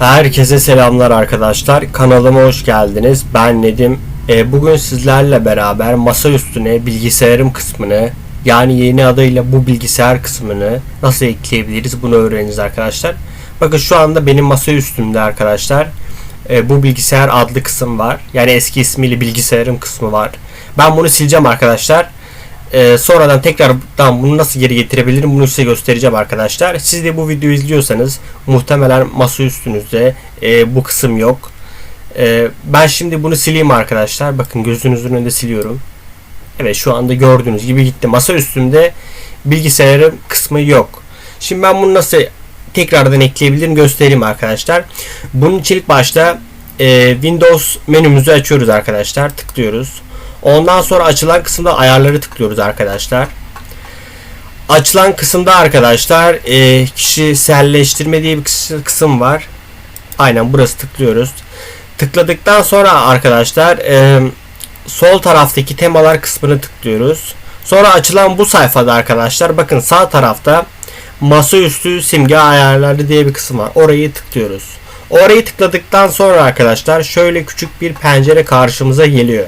Herkese selamlar arkadaşlar. Kanalıma hoş geldiniz. Ben Nedim. Ee, bugün sizlerle beraber masa üstüne bilgisayarım kısmını yani yeni adıyla bu bilgisayar kısmını nasıl ekleyebiliriz bunu öğreneceğiz arkadaşlar. Bakın şu anda benim masa üstümde arkadaşlar e, bu bilgisayar adlı kısım var. Yani eski ismiyle bilgisayarım kısmı var. Ben bunu sileceğim arkadaşlar. Ee, sonradan tekrardan bunu nasıl geri getirebilirim bunu size göstereceğim arkadaşlar. Siz de bu videoyu izliyorsanız muhtemelen masa üstünüzde e, bu kısım yok. E, ben şimdi bunu sileyim arkadaşlar. Bakın gözünüzün önünde siliyorum. Evet şu anda gördüğünüz gibi gitti. Masa üstümde bilgisayarın kısmı yok. Şimdi ben bunu nasıl tekrardan ekleyebilirim göstereyim arkadaşlar. Bunun için ilk başta e, Windows menümüzü açıyoruz arkadaşlar. Tıklıyoruz. Ondan sonra açılan kısımda ayarları tıklıyoruz arkadaşlar. Açılan kısımda arkadaşlar e, kişiselleştirme diye bir kıs- kısım var. Aynen burası tıklıyoruz. Tıkladıktan sonra arkadaşlar e, sol taraftaki temalar kısmını tıklıyoruz. Sonra açılan bu sayfada arkadaşlar bakın sağ tarafta masaüstü simge ayarları diye bir kısım var. Orayı tıklıyoruz. Orayı tıkladıktan sonra arkadaşlar şöyle küçük bir pencere karşımıza geliyor.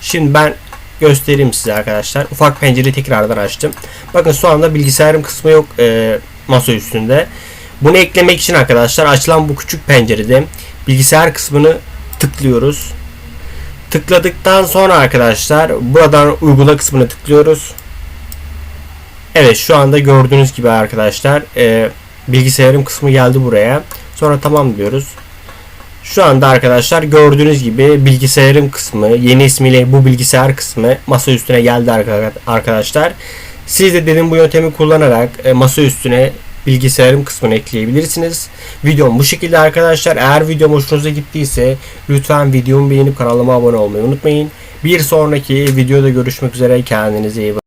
Şimdi ben göstereyim size arkadaşlar. Ufak pencereyi tekrardan açtım. Bakın şu anda bilgisayarım kısmı yok e, masa üstünde. Bunu eklemek için arkadaşlar açılan bu küçük pencerede bilgisayar kısmını tıklıyoruz. Tıkladıktan sonra arkadaşlar buradan uygula kısmını tıklıyoruz. Evet şu anda gördüğünüz gibi arkadaşlar e, bilgisayarım kısmı geldi buraya. Sonra tamam diyoruz. Şu anda arkadaşlar gördüğünüz gibi bilgisayarım kısmı yeni ismiyle bu bilgisayar kısmı masa üstüne geldi arka- arkadaşlar. Siz de dedim bu yöntemi kullanarak e, masa üstüne bilgisayarım kısmını ekleyebilirsiniz. Videom bu şekilde arkadaşlar. Eğer videom hoşunuza gittiyse lütfen videomu beğenip kanalıma abone olmayı unutmayın. Bir sonraki videoda görüşmek üzere. Kendinize iyi bakın.